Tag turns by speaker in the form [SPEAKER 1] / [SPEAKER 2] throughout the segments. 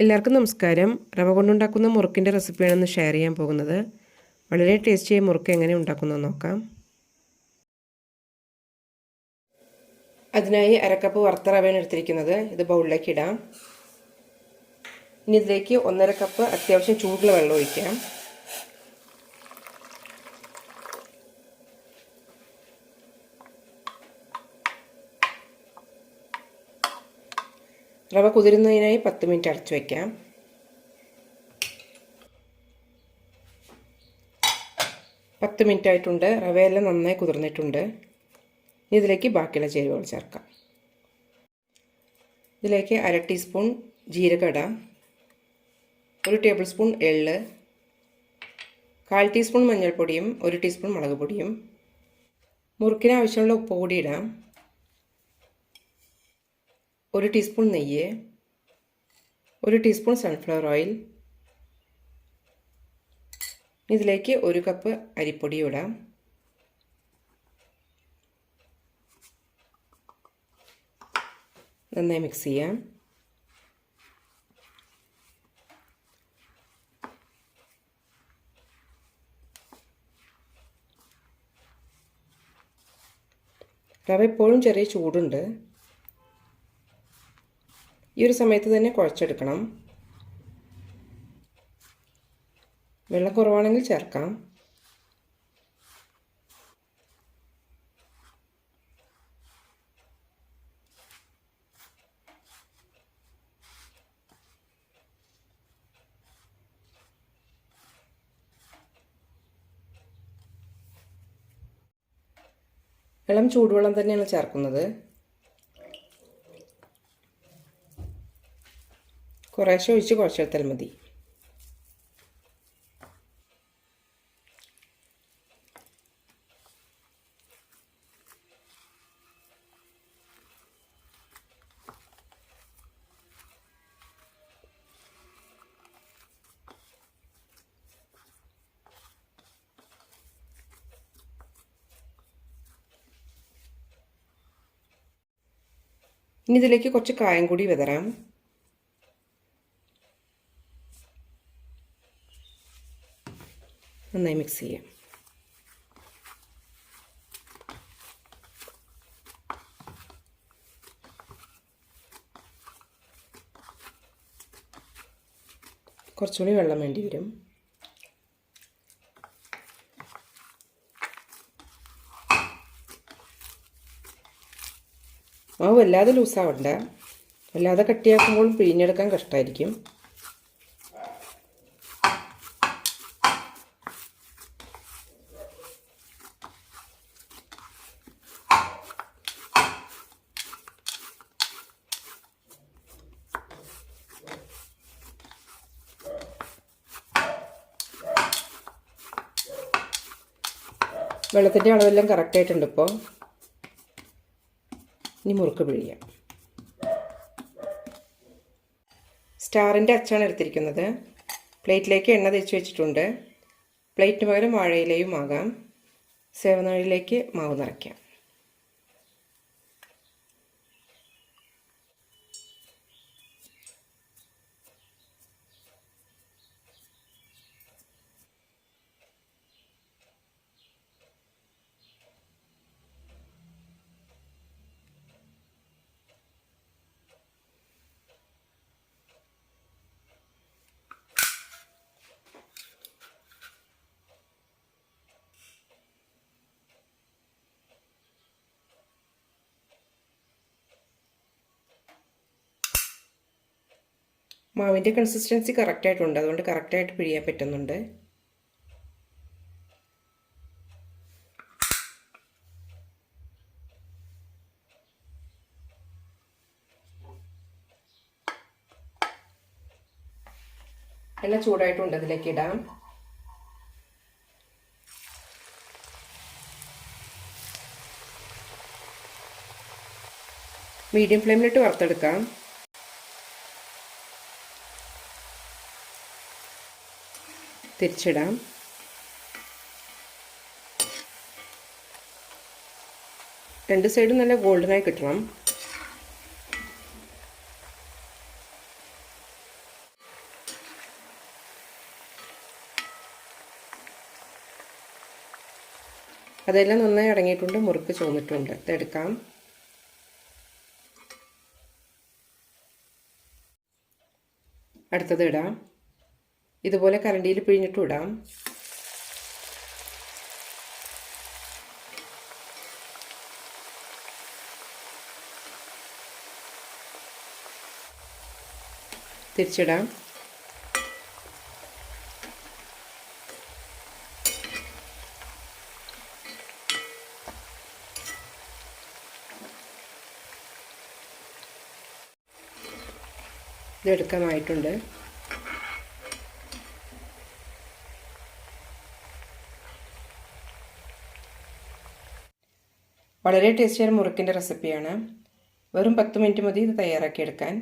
[SPEAKER 1] എല്ലാവർക്കും നമസ്കാരം. റവ കൊണ്ടുണ്ടാക്കുന്ന മുറുക്കിന്റെ റെസിപ്പിയാണ് ഇന്ന് ഷെയർ ചെയ്യാൻ പോകുന്നത്. വളരെ ടേസ്റ്റിയായ മുറുക്ക് എങ്ങനെ ഉണ്ടാക്കുന്നത് നോക്കാം. അതിനായി അരക്കപ്പ് വറുത്ത റവയാണ് എടുത്തിരിക്കുന്നത്. ഇത് ബൗളിലേക്ക് ഇടാം. ഇനി ഇതിലേക്ക് ഒന്നര കപ്പ് അത്യാവശ്യം ചൂടുള്ള വെള്ളം ഒഴിക്കാം. റവ കുതിരുന്നതിനായി പത്ത് മിനിറ്റ് അടച്ചു വയ്ക്കാം പത്ത് മിനിറ്റ് ആയിട്ടുണ്ട്. റവയെല്ലാം നന്നായി കുതിർന്നിട്ടുണ്ട്. ഇനി ഇതിലേക്ക് ബാക്കിയുള്ള ചേരുവകൾ ചേർക്കാം. ഇതിലേക്ക് അര ടീസ്പൂൺ ജീരകം ഇടാം ഒരു ടേബിൾ സ്പൂൺ എള്ള് കാൽ ടീസ്പൂൺ മഞ്ഞൾപ്പൊടിയും ഒരു ടീസ്പൂൺ മുളക് പൊടിയും. മുറുക്കിന് ആവശ്യമുള്ള ഉപ്പ് കൂടി ഇടാം. ഒരു ടീസ്പൂൺ നെയ്യ് ഒരു ടീസ്പൂൺ സൺഫ്ലവർ ഓയിൽ ഇതിലേക്ക് ഒരു കപ്പ് അരിപ്പൊടി ഇടാം. നന്നായി മിക്സ് ചെയ്യാം. റവ എപ്പോഴും ചെറിയ ചൂടുണ്ട്. ഈ ഒരു സമയത്ത് തന്നെ കുഴച്ചെടുക്കണം. വെള്ളം കുറവാണെങ്കിൽ ചേർക്കാം. ഇളം ചൂടുവെള്ളം തന്നെയാണ് ചേർക്കുന്നത്. കുറേശ്ശെ ഒഴിച്ച് കുഴച്ചെടുത്താൽ മതി. ഇനി ഇതിലേക്ക് കുറച്ച് കായം കൂടി വിതറാം. നന്നായി മിക്സ് ചെയ്യാം. കുറച്ചുകൂടി വെള്ളം വേണ്ടി വരും. മാവ് വല്ലാതെ ലൂസാവണ്ട. വല്ലാതെ കട്ടിയാക്കുമ്പോൾ പിഴിഞ്ഞെടുക്കാൻ കഷ്ടമായിരിക്കും വെള്ളത്തിന്റെ അളവെല്ലാം കറക്റ്റായിട്ടുണ്ട് ഇപ്പോൾ ഇനി മുറുക്ക് പിഴിയാം. സ്റ്റാറിന്റെ അച്ചാണ് എടുത്തിരിക്കുന്നത്. പ്ലേറ്റിലേക്ക് എണ്ണ തേച്ച് വെച്ചിട്ടുണ്ട്. പ്ലേറ്റിന് പകരം വാഴയിലയും ആകാം. സേവനാഴിയിലേക്ക് മാവ് നിറയ്ക്കാം. മാവിന്റെ കൺസിസ്റ്റൻസി കറക്റ്റായിട്ടുണ്ട് അതുകൊണ്ട് കറക്റ്റായിട്ട് പിഴിയാൻ പറ്റുന്നുണ്ട്. എണ്ണ ചൂടായിട്ടുണ്ട്. അതിലേക്ക് ഇടാം. മീഡിയം ഫ്ലെയിമിലിട്ട് വറുത്തെടുക്കാം. തിരിച്ചിടാം. രണ്ട് സൈഡും നല്ല ഗോൾഡനായി കിട്ടണം. അതെല്ലാം നന്നായി അടങ്ങിയിട്ടുണ്ട് മുറുക്ക് ചോന്നിട്ടുണ്ട് ഇതെടുക്കാം അടുത്തത് ഇടാം. ഇതുപോലെ കരണ്ടിയിൽ പിഴിഞ്ഞിട്ട് ഇടാം തിരിച്ചിടാം ഇതെടുക്കാനായിട്ടുണ്ട് വളരെ ടേസ്റ്റിയായ മുറുക്കിന്റെ റെസിപ്പിയാണ്. വെറും പത്ത് മിനിറ്റ് മതി ഇത് തയ്യാറാക്കിയെടുക്കാൻ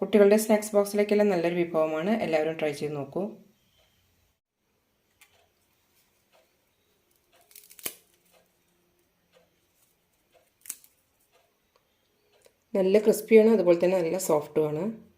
[SPEAKER 1] കുട്ടികളുടെ സ്നാക്സ് ബോക്സിലേക്കെല്ലാം നല്ലൊരു വിഭവമാണ്. എല്ലാവരും ട്രൈ ചെയ്ത് നോക്കൂ. നല്ല ക്രിസ്പിയാണ് അതുപോലെ തന്നെ നല്ല സോഫ്റ്റുമാണ്.